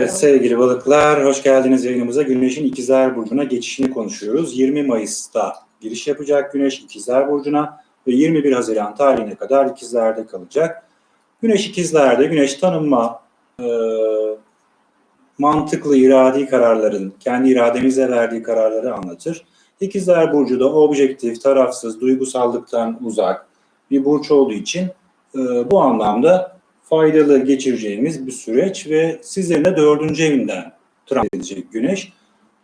Evet, sevgili balıklar, hoş geldiniz yayınımıza. Güneşin İkizler Burcu'na geçişini konuşuyoruz. 20 Mayıs'ta giriş yapacak Güneş İkizler Burcu'na ve 21 Haziran tarihine kadar İkizler'de kalacak. Güneş İkizler'de, Güneş tanınma, e, mantıklı iradi kararların, kendi irademizle verdiği kararları anlatır. İkizler Burcu da objektif, tarafsız, duygusallıktan uzak bir burç olduğu için e, bu anlamda faydalı geçireceğimiz bir süreç ve sizlerin de dördüncü evinden transit edecek güneş.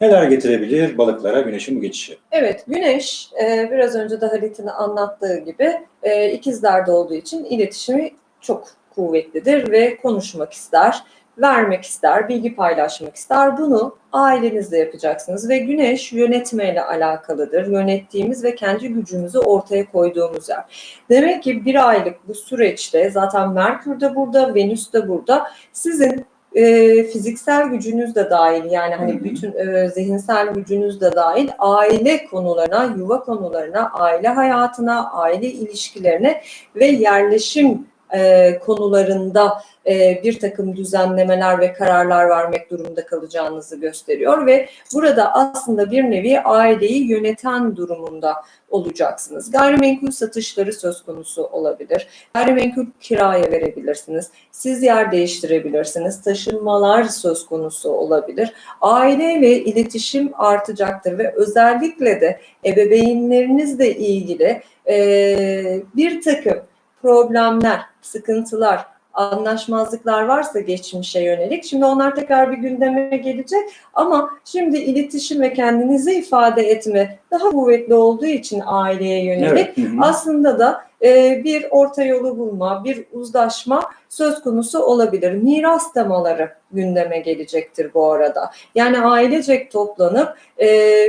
Neler getirebilir balıklara güneşin bu geçişi? Evet, Güneş e, biraz önce de Halit'in anlattığı gibi e, ikizlerde olduğu için iletişimi çok kuvvetlidir ve konuşmak ister, vermek ister, bilgi paylaşmak ister. Bunu ailenizle yapacaksınız ve Güneş yönetmeyle alakalıdır. Yönettiğimiz ve kendi gücümüzü ortaya koyduğumuz yer. Demek ki bir aylık bu süreçte zaten Merkür de burada, Venüs de burada. Sizin e, fiziksel gücünüz de dahil yani hani bütün e, zihinsel gücünüz de dahil aile konularına, yuva konularına, aile hayatına, aile ilişkilerine ve yerleşim e, konularında e, bir takım düzenlemeler ve kararlar vermek durumunda kalacağınızı gösteriyor ve burada aslında bir nevi aileyi yöneten durumunda olacaksınız. Gayrimenkul satışları söz konusu olabilir. Gayrimenkul kiraya verebilirsiniz. Siz yer değiştirebilirsiniz. Taşınmalar söz konusu olabilir. Aile ve iletişim artacaktır ve özellikle de ebeveynlerinizle ilgili e, bir takım problemler, sıkıntılar, anlaşmazlıklar varsa geçmişe yönelik. Şimdi onlar tekrar bir gündeme gelecek ama şimdi iletişim ve kendinizi ifade etme daha kuvvetli olduğu için aileye yönelik hı. aslında da e, bir orta yolu bulma, bir uzlaşma söz konusu olabilir. Miras temaları gündeme gelecektir bu arada. Yani ailecek toplanıp e,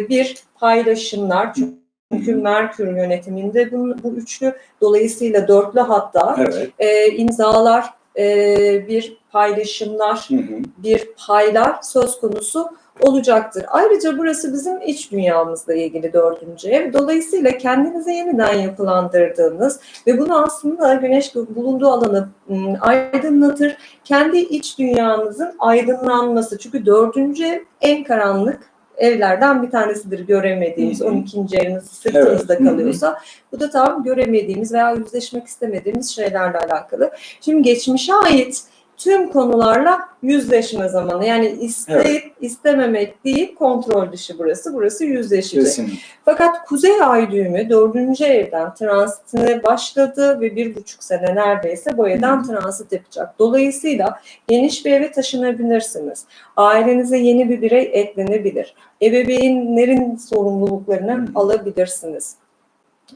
bir paylaşımlar, çünkü Merkür yönetiminde bu, bu üçlü dolayısıyla dörtlü hatta Evet. e, imzalar, e, bir paylaşımlar, Hı hı. bir paylar söz konusu olacaktır. Ayrıca burası bizim iç dünyamızla ilgili dördüncü ev. Dolayısıyla kendinizi yeniden yapılandırdığınız ve bunu aslında güneş bulunduğu alanı aydınlatır. Kendi iç dünyanızın aydınlanması. Çünkü dördüncü ev en karanlık evlerden bir tanesidir göremediğimiz. Hı hı. 12. eviniz sırtınızda Evet, kalıyorsa bu da tam göremediğimiz veya yüzleşmek istemediğimiz şeylerle alakalı. Şimdi geçmişe ait tüm konularla yüzleşme zamanı. Yani isteyip istememek değil, kontrol dışı burası. Burası yüzleşecek. Kesinlikle. Fakat Kuzey Ay düğümü dördüncü evden transitine başladı ve bir buçuk sene neredeyse bu evden transit yapacak. Dolayısıyla geniş bir eve taşınabilirsiniz. Ailenize yeni bir birey eklenebilir. Ebeveynlerin sorumluluklarını Hı. alabilirsiniz.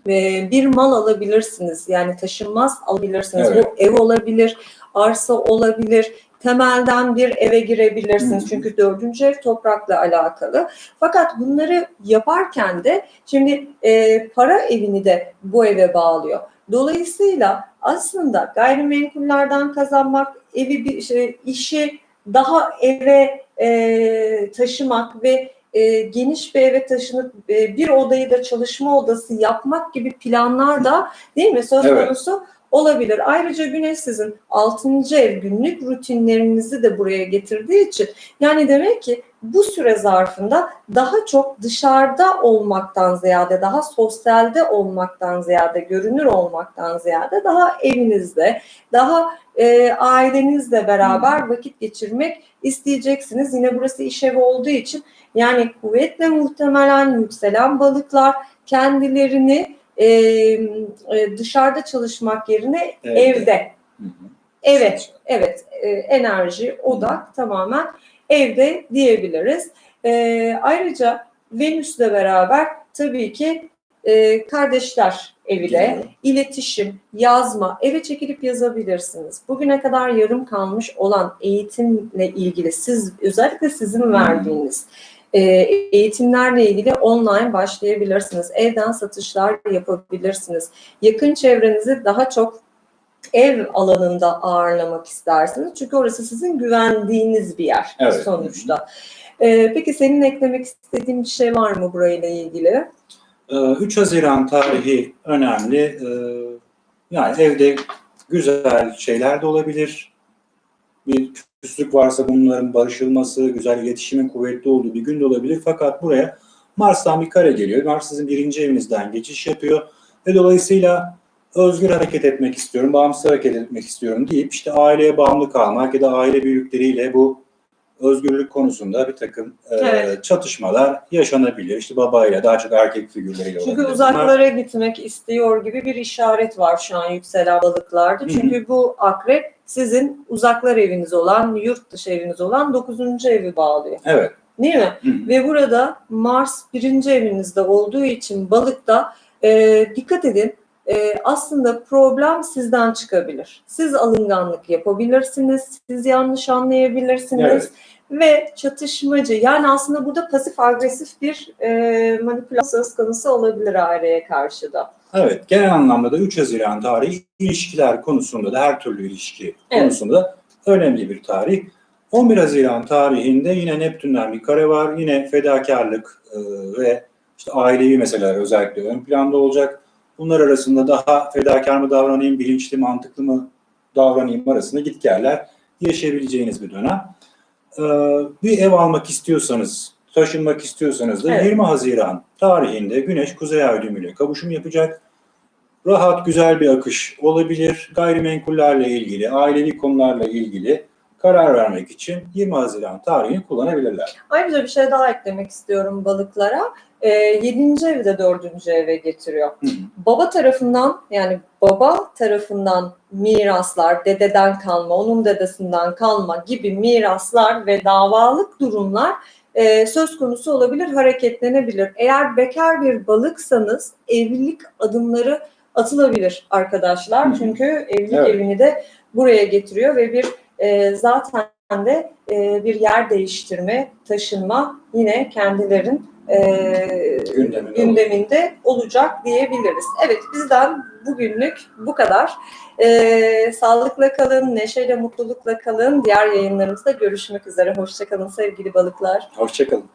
Ve bir mal alabilirsiniz. Yani taşınmaz alabilirsiniz. Evet. Bu ev olabilir, arsa olabilir, temelden bir eve girebilirsiniz. Çünkü dördüncü ev toprakla alakalı. Fakat bunları yaparken de şimdi e, para evini de bu eve bağlıyor. Dolayısıyla aslında gayrimenkullerden kazanmak, evi bir şey, işi daha eve e, taşımak ve e, geniş bir eve taşınıp e, bir odayı da çalışma odası yapmak gibi planlar da değil mi söz Evet. konusu olabilir. Ayrıca Güneş sizin 6. ev günlük rutinlerinizi de buraya getirdiği için yani demek ki bu süre zarfında daha çok dışarıda olmaktan ziyade, daha sosyalde olmaktan ziyade, görünür olmaktan ziyade daha evinizde, daha e, ailenizle beraber vakit geçirmek isteyeceksiniz. Yine burası iş evi olduğu için yani kuvvetle muhtemelen yükselen balıklar kendilerini e, dışarıda çalışmak yerine Evde. evde Hı hı. Evet, evet. E, enerji, odak tamamen evde diyebiliriz. E, ayrıca Venüs'le beraber tabii ki e, kardeşler evi de, Geliyor. iletişim, yazma, eve çekilip yazabilirsiniz. Bugüne kadar yarım kalmış olan eğitimle ilgili siz özellikle sizin verdiğiniz e, eğitimlerle ilgili online başlayabilirsiniz. Evden satışlar yapabilirsiniz. Yakın çevrenizi daha çok ev alanında ağırlamak istersiniz. Çünkü orası sizin güvendiğiniz bir yer Evet. sonuçta. Ee, peki senin eklemek istediğin bir şey var mı burayla ilgili? Ee, 3 Haziran tarihi önemli. Ee, Yani evde güzel şeyler de olabilir. Bir küslük varsa bunların barışılması, güzel iletişimin kuvvetli olduğu bir gün de olabilir. Fakat buraya Mars'tan bir kare geliyor. Mars sizin birinci evinizden geçiş yapıyor ve dolayısıyla özgür hareket etmek istiyorum, bağımsız hareket etmek istiyorum deyip işte aileye bağımlı kalmak ya da aile büyükleriyle bu özgürlük konusunda bir takım e, Evet. çatışmalar yaşanabilir. İşte babayla daha çok erkek figürleriyle Çünkü olabilir. Bunlar- uzaklara gitmek istiyor gibi bir işaret var şu an yükselen balıklarda. Çünkü bu akrep sizin uzaklar eviniz olan, yurt dışı eviniz olan 9. evi bağlıyor. Evet. Değil mi? Hı hı. Ve burada Mars birinci evinizde olduğu için balıkta e, dikkat edin e, aslında problem sizden çıkabilir. Siz alınganlık yapabilirsiniz, siz yanlış anlayabilirsiniz Evet. ve çatışmacı yani aslında burada pasif agresif bir e, manipülasyon söz konusu olabilir aileye karşı da. Evet, genel anlamda da 3 Haziran tarihi ilişkiler konusunda da her türlü ilişki Evet. konusunda da önemli bir tarih. 11 Haziran tarihinde yine Neptün'den bir kare var. Yine fedakarlık e, ve işte ailevi meseleler özellikle ön planda olacak. Bunlar arasında daha fedakar mı davranayım, bilinçli, mantıklı mı davranayım arasında gitgeller yaşayabileceğiniz bir dönem. E, bir ev almak istiyorsanız, taşınmak istiyorsanız da Evet. 20 Haziran tarihinde Güneş Kuzey Ay düğümüyle kavuşum yapacak. Rahat, güzel bir akış olabilir. Gayrimenkullerle ilgili, ailevi konularla ilgili karar vermek için 20 Haziran tarihini kullanabilirler. Ayrıca bir şey daha eklemek istiyorum balıklara. E, 7. evi de 4. eve getiriyor. Hı baba tarafından yani baba tarafından miraslar, dededen kalma, onun dedesinden kalma gibi miraslar ve davalık durumlar e, söz konusu olabilir, hareketlenebilir. Eğer bekar bir balıksanız evlilik adımları atılabilir arkadaşlar. Hı. Çünkü evlilik Evet. evini de buraya getiriyor ve bir e, zaten de e, bir yer değiştirme, taşınma yine kendilerin e, Gündeminde gündeminde olacak diyebiliriz. Evet bizden bugünlük bu kadar. Ee, sağlıkla kalın, neşeyle, mutlulukla kalın. Diğer yayınlarımızda görüşmek üzere. Hoşçakalın sevgili balıklar. Hoşçakalın.